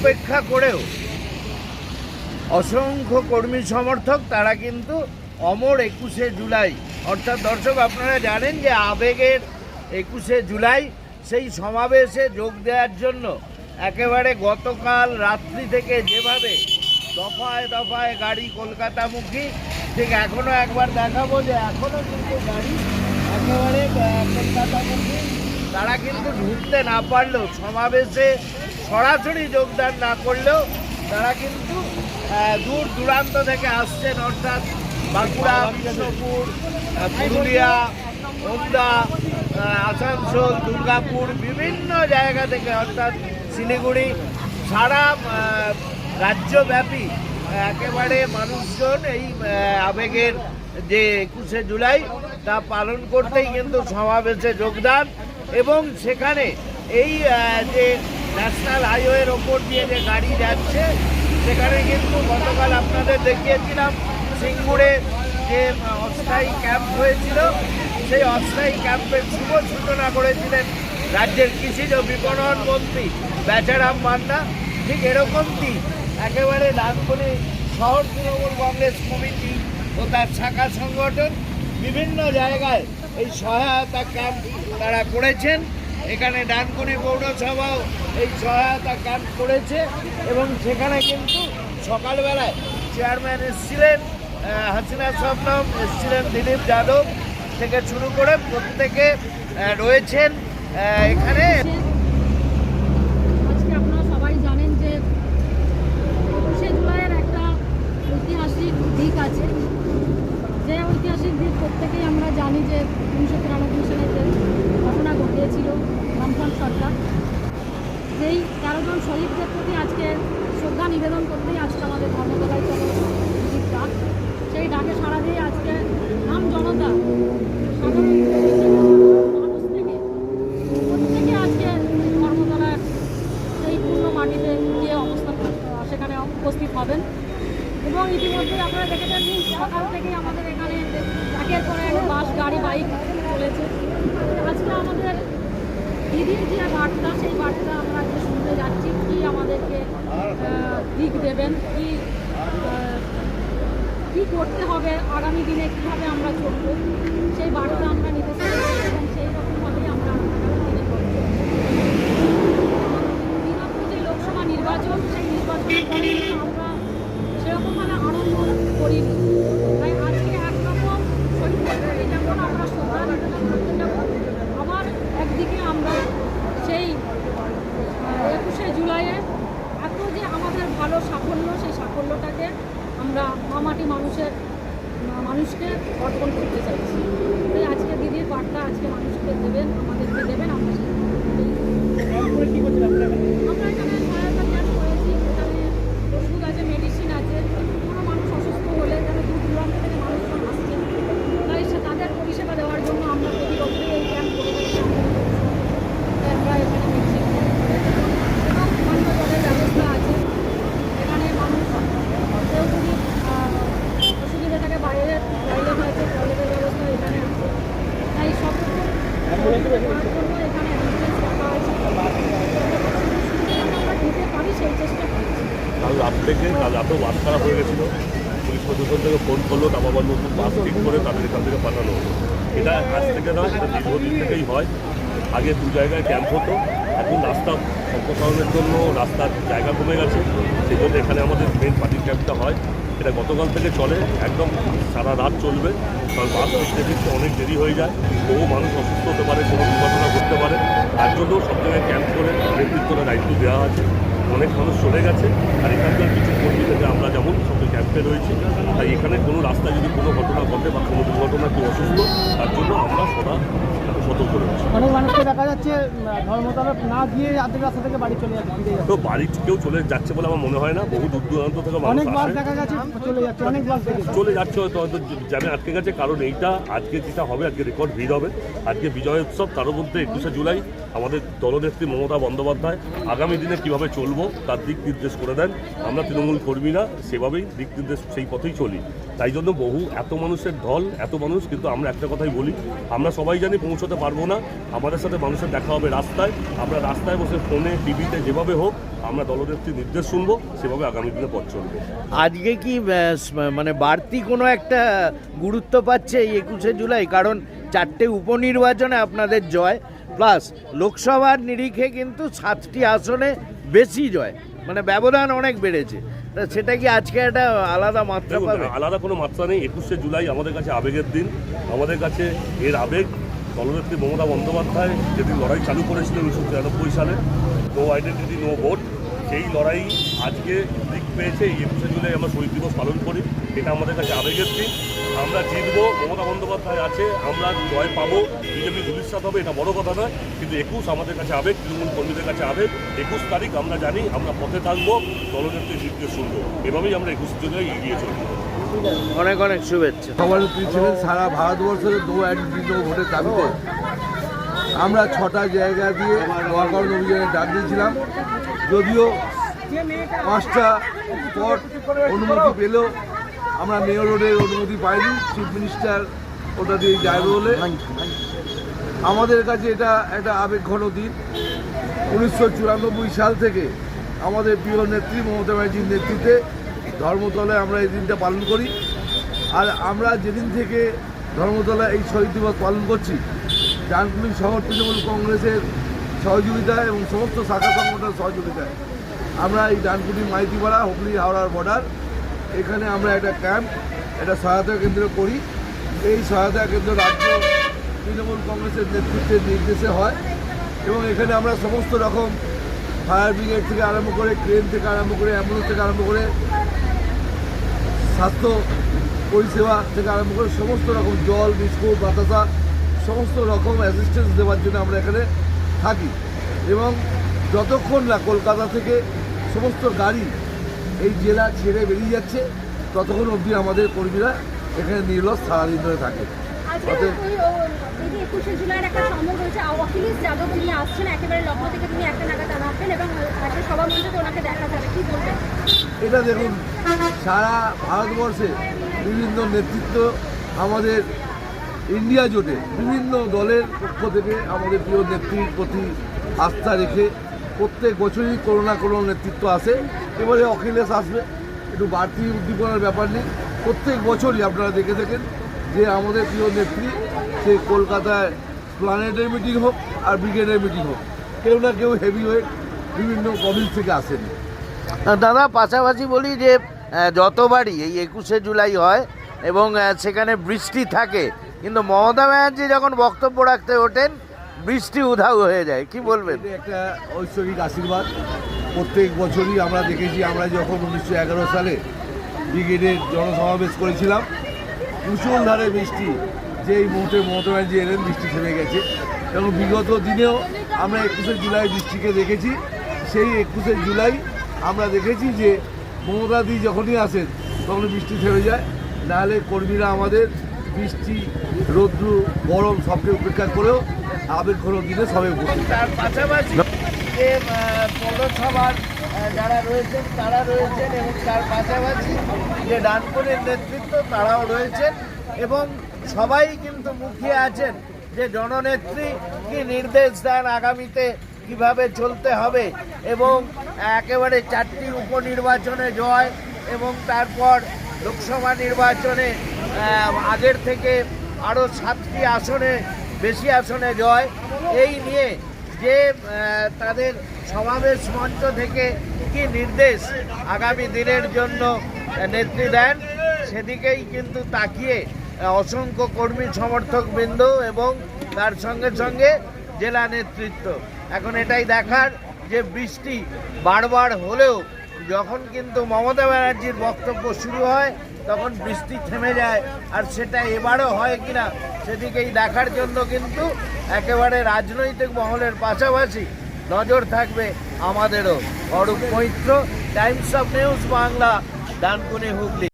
উপেক্ষা করেও অসংখ্য কর্মী সমর্থক, তারা কিন্তু অমর একুশে জুলাই, অর্থাৎ দর্শক আপনারা জানেন যে আবেগের একুশে জুলাই, সেই সমাবেশে যোগ দেওয়ার জন্য একেবারে গতকাল রাত্রি থেকে যেভাবে দফায় দফায় গাড়ি কলকাতামুখী, ঠিক এখনও একবার দেখাবো যে এখনও কিন্তু গাড়ি একেবারে কলকাতামুখী, তারা কিন্তু ঢুকতে না পারলেও সমাবেশে সরাসরি যোগদান না করলেও তারা কিন্তু দূর দূরান্ত থেকে আসছেন, অর্থাৎ বাঁকুড়া বিষ্ণুপুর পুরুলিয়া হন্দা আসানসোল, দুর্গাপুর, বিভিন্ন জায়গা থেকে, অর্থাৎ শিলিগুড়ি, সারা রাজ্যব্যাপী একেবারে মানুষজন এই আবেগের যে একুশে জুলাই, তা পালন করতেই কিন্তু সমাবেশে যোগদান এবং সেখানে এই যে ন্যাশনাল হাইওয়ের ওপর দিয়ে যে গাড়ি যাচ্ছে, সেখানে কিন্তু গতকাল আপনাদের দেখিয়েছিলাম সিঙ্গুরে যে অস্থায়ী ক্যাম্প হয়েছিল। সেই অস্থায়ী ক্যাম্পের শুভ সূচনা করেছিলেন রাজ্যের কৃষিজ বিপণন মন্ত্রী বেচারাম মান্না। ঠিক এরকমটি একেবারে ডানকুনি শহর তৃণমূল কংগ্রেস কমিটি ও তার শাখা সংগঠন বিভিন্ন জায়গায় এই সহায়তা ক্যাম্প তারা করেছেন। এখানে ডানকুনি পৌরসভাও এই সহায়তা কাজ করেছে এবং সেখানে কিন্তু সকালবেলায় চেয়ারম্যান এসেছিলেন হাসিনা সবনম এসেছিলেন দিলীপ যাদব থেকে শুরু করে প্রত্যেকে রয়েছেন এখানে আজকে আপনারা সবাই জানেন যে একুশে জুলাইয়ের একটা ঐতিহাসিক দিক আছে যে ঐতিহাসিক দিক প্রত্যেকেই আমরা জানি যে উনিশশো তিরানব্বই সালে যে ঘটনা ঘটিয়েছিল বামফ্রন্ট সরকার যেই তেরো জন শহীদদের প্রতি আজকে শ্রদ্ধা নিবেদন করতেই আজকে আমাদের ধর্মতলায় চলো ডাক সেই ডাকে সারা দিয়ে আজকে আম জনতা মানুষ থেকে আজকে ধর্মতলার সেই পূর্ণ মাটিতে গিয়ে অবস্থান সেখানে উপস্থিত হবেন। এবং ইতিমধ্যে আপনারা দেখেছেন সকাল থেকেই আমাদের এখানে একের পর এক বাস, গাড়ি, বাইক চলেছে। আজকে আমাদের দিদির যে বার্তা, সেই বার্তা আমরা আজকে শুনতে যাচ্ছি, কি আমাদেরকে দিক দেবেন, কি কি করতে হবে, আগামী দিনে কীভাবে আমরা চলব, সেই বার্তা আমরা নিতে চলেছি এবং সেই রকমভাবেই আমরা যে লোকসভা নির্বাচন, সেই আমরা আনন্দ তাই আজকে একরকম যেমন আমরা আবার একদিকে আমরা সেই একুশে জুলাইয়ে ভালো সাফল্য সেই সাফল্যটাকে আমরা মামাটি মানুষের মানুষকে অর্পণ করতে চাইছি। তাই আজকে দিদির বার্তা আজকে মানুষকে দেবেন আমাদেরকে দেবেন আমরা সেই আমরা এখানে সহায়তা ক্যাম্প করেছি এখানে ওষুধ আছে মেডিসিন আছে কোনো মানুষ অসুস্থ হলে যারা দূর দূরান্ত থেকে মানুষজন আসছেন তাই সে তাদের পরিষেবা দেওয়ার জন্য আমরা প্রতি বছরই এই ক্যাম্প করে থাকি তাই আমরা এখানে মেডিসিন এবং পানীয় জলের ব্যবস্থা আছে এখানে মানুষ কেউ যদি আহ, অসুবিধা থাকে বাইরে টয়লেট আছে টয়লেটের ব্যবস্থা এখানে আছে তাই সব রকম করার জন্য এখানে অ্যাম্বুলেন্স রাখা আছে আমরা দিতে পারি সেই চেষ্টা করছি কাল রাত রাতেও বাস খারাপ হয়ে গেছিল। পুলিশ প্রশাসন থেকে ফোন করল, তারপর আবার নতুন বাস ঠিক করে তাদের এখান থেকে পাঠানো। এটা আজ থেকে নয়, এটা দীর্ঘদিন থেকেই হয়। আগে দু জায়গায় ক্যাম্প হতো, এখন রাস্তা সম্প্রসারণের জন্য রাস্তার জায়গা কমে গেছে। সেই জন্য এখানে আমাদের মেন পার্টির ক্যাম্পটা হয়। এটা গতকাল থেকে চলে, একদম সারা রাত চলবে। কারণ বাস ফিরতে অনেক দেরি হয়ে যায়। বহু মানুষ অসুস্থ হতে পারে, কোনো দুর্ঘটনা করতে পারে। তার জন্য সব জায়গায় ক্যাম্প করে নেতৃত্বটা দায়িত্ব দেওয়া আছে। অনেক মানুষ চলে গেছে, আর এখানকার কিছু কর্মী থেকে আমরা যেমন সঙ্গে ক্যাম্পে রয়েছি, তাই এখানে কোনো রাস্তায় যদি কোনো ঘটনা ঘটে বা কোনো দুর্ঘটনা কেউ অসুস্থ, তার জন্য আমরা সদা অনেক মানুষকে দেখা যাচ্ছে ধর্মতলা না গিয়ে আর্ধেক রাস্তা থেকে বাড়ি চলে যাচ্ছে তো বাড়ি কেউ চলে যাচ্ছে বলে আমার মনে হয় না বহু দূর দূরান্ত থেকে মানুষ অনেক বাস দেখা গেছে চলে যাচ্ছে অনেক বাস চলে যাচ্ছে হয়তো হয়তো জ্যামে আটকে গেছে কারণ এইটা আজকে যেটা হবে আজকে রেকর্ড ভিড় হবে। আজকে বিজয় উৎসব তার মধ্যে একুশে জুলাই আমাদের দলনেত্রী মমতা বন্দ্যোপাধ্যায় আগামী দিনে কীভাবে চলবো তার দিক নির্দেশ করে দেন। আমরা তৃণমূল কর্মীরা সেভাবেই দিক নির্দেশ সেই পথেই চলি। তাই জন্য বহু এত মানুষের ঢল এত মানুষ কিন্তু আমরা একটা কথাই বলি আমরা সবাই জানি পৌঁছতে পারব না। আমাদের সাথে মানুষের দেখা হবে রাস্তায়। আমরা রাস্তায় বসে ফোনে টিভিতে যেভাবে হোক আমরা দলনেত্রীর নির্দেশ শুনব সেভাবে আগামী দিনে পথ চলবে। আজকে কি মানে বাড়তি কোনো একটা গুরুত্ব পাচ্ছে এই একুশে জুলাই? কারণ চারটে উপনির্বাচনে আপনাদের জয় প্লাস লোকসভার নিরিখে কিন্তু সাতটি আসনে বেশি জয়। মানে ব্যবধান অনেক বেড়েছে। সেটা কি আজকে একটা আলাদা মাত্রা আলাদা কোনো মাত্রা নেই। একুশে জুলাই আমাদের কাছে আবেগের দিন। আমাদের কাছে এর আবেগ। দলনেত্রী মমতা বন্দ্যোপাধ্যায় যেদিন লড়াই চালু করেছিল উনিশশো তিরানব্বই সালে নো আইডেন্টিটি নো ভোট সেই লড়াই আজকে দিক পেয়েছে এই একুশে জুলাই আমরা শহীদ দিবস পালন করি, এটা আমাদের কাছে আবেগের দিন আমরা জিতবো, মমতা বন্দ্যোপাধ্যায় আছে, আমরা জয় পাবো, বিজেপি ভবিষ্যৎ হবে, এটা বড় কথা নয়, কিন্তু একুশ আমাদের কাছে আবেগ, তৃণমূল কর্মীদের কাছে আবেগ। একুশ তারিখ আমরা জানি, আমরা পথে থাকব দলনেত্রীর নির্দেশ শুনব। এভাবেই আমরা একুশ জুলাই এগিয়ে চলবো। অনেক অনেক শুভেচ্ছা। সারা ভারতবর্ষের দু আইডেন্টি ভোটের দাবিতে। আমরা ছটা জায়গা দিয়ে ওয়ার্কআউট অভিযানে ডাক দিয়েছিলাম। যদিও পাঁচটা স্পট অনুমতি পেলেও আমরা মেয়র রোডের অনুমতি পাইনি, চিফ মিনিস্টার ওটা দিয়ে যাবে বলে। আমাদের কাছে এটা একটা আবেগঘন দিন। উনিশশো চুরানব্বই সাল থেকে আমাদের প্রিয় নেত্রী মমতা ব্যানার্জির নেতৃত্বে ধর্মতলায় আমরা এই দিনটা পালন করি। আর আমরা যেদিন থেকে ধর্মতলা এই শহীদ দিবস পালন করছি, ডানকুনি শহর তৃণমূল কংগ্রেসের সহযোগিতায় এবং সমস্ত শাখা সংগঠনের সহযোগিতায় আমরা এই ডানকুনি মাইতিপাড়া, হুগলি হাওড়ার বর্ডার এখানে আমরা একটা ক্যাম্প একটা সহায়তা কেন্দ্র করি। এই সহায়তা কেন্দ্র রাজ্য তৃণমূল কংগ্রেসের নেতৃত্বের নির্দেশে হয় এবং এখানে আমরা সমস্ত রকম ফায়ার ব্রিগেড থেকে আরম্ভ করে ক্রেন থেকে আরম্ভ করে অ্যাম্বুলেন্স থেকে আরম্ভ করে স্বাস্থ্য পরিষেবা থেকে আরম্ভ করে সমস্ত রকম জল বিস্কুট বাতাসা সমস্ত রকম অ্যাসিস্ট্যান্স দেওয়ার জন্য আমরা এখানে থাকি। এবং যতক্ষণ না কলকাতা থেকে সমস্ত গাড়ি এই জেলা ছেড়ে বেরিয়ে যাচ্ছে ততক্ষণ অবধি আমাদের কর্মীরা এখানে নির্লস সারাদিন ধরে থাকে। আজকে অতএব ওই ও, এই যে একুশে জুলাইয়ের একটা সম্ভব হয়েছে অখিলেশ যাদব তিনি আসছেন একেবারে লগ্ন থেকে তিনি একটা নাগাদ আসবেন এবং একটা সভা মঞ্চে ওনাকে দেখা যাবে কি বলবেন? এটা দেখুন, সারা ভারতবর্ষে বিভিন্ন নেতৃত্ব আমাদের ইন্ডিয়া জোটে বিভিন্ন দলের পক্ষ থেকে আমাদের প্রিয় নেত্রীর প্রতি আস্থা রেখে প্রত্যেক বছরই কোনো না কোনো নেতৃত্ব আসে। এবারে অখিলেশ আসবে। একটু বাড়তি উদ্দীপনার ব্যাপার নেই। প্রত্যেক বছরই আপনারা দেখে থাকেন যে আমাদের প্রিয় নেত্রী, সে কলকাতায় প্ল্যানেটের মিটিং হোক আর ব্রিগেডের মিটিং হোক। কেউ না কেউ হেভি ওয়েট বিভিন্ন প্রভিন্স থেকে আসেন। দাদা, পাশাপাশি বলি যে যতবারই এই একুশে জুলাই হয় এবং সেখানে বৃষ্টি থাকে, কিন্তু মমতা ব্যানার্জি যখন বক্তব্য রাখতে ওঠেন, বৃষ্টি উধাও হয়ে যায়। কি বলবেন? একটা ঐশ্বরিক আশীর্বাদ। প্রত্যেক বছরই আমরা দেখেছি, আমরা যখন উনিশশো এগারো সালে ব্রিগেডের জনসমাবেশ করেছিলাম মুসলধারে বৃষ্টি, যেই মুহূর্তে মমতা ব্যানার্জি এলেন, বৃষ্টি থেমে গেছে। এবং বিগত দিনেও আমরা একুশে জুলাই বৃষ্টিকে দেখেছি, সেই একুশে জুলাই আমরা দেখেছি যে মমতাদি যখনই আসেন তখন বৃষ্টি থেমে যায়। নাহলে কর্মীরা আমাদের বৃষ্টি রৌদ্র গরম সবকে উপেক্ষা করেও আবেগঘন দিনে সবে তার পাশাপাশি যে পৌরসভার যারা রয়েছেন তারা রয়েছেন এবং তার পাশাপাশি যে ডানপুরের নেতৃত্ব তারাও রয়েছেন এবং সবাই কিন্তু মুখিয়ে আছেন যে জননেত্রী কি নির্দেশ দেন আগামীতে কীভাবে চলতে হবে এবং একেবারে চারটি উপনির্বাচনে জয় এবং তারপর লোকসভা নির্বাচনে আগের থেকে আরও সাতটি আসনে, বেশি আসনে জয়। এই নিয়ে যে তাদের সমাবেশ মঞ্চ থেকে কি নির্দেশ আগামী দিনের জন্য নেত্রী দেন, সেদিকেই কিন্তু তাকিয়ে অসংখ্য কর্মী সমর্থক বৃন্দ এবং তার সঙ্গে সঙ্গে জেলা নেতৃত্ব। এখন এটাই দেখার যে বৃষ্টি বারবার হলেও যখন কিন্তু মমতা ব্যানার্জির বক্তব্য শুরু হয়, তখন বৃষ্টি থেমে যায়। আর সেটা এবারও হয় কিনা সেদিকেই দেখার জন্য কিন্তু একেবারে রাজনৈতিক মহলের পাশাপাশি নজর থাকবে আমাদেরও। Arup Maitra Times of News Bangla, Dankuni Hooghly.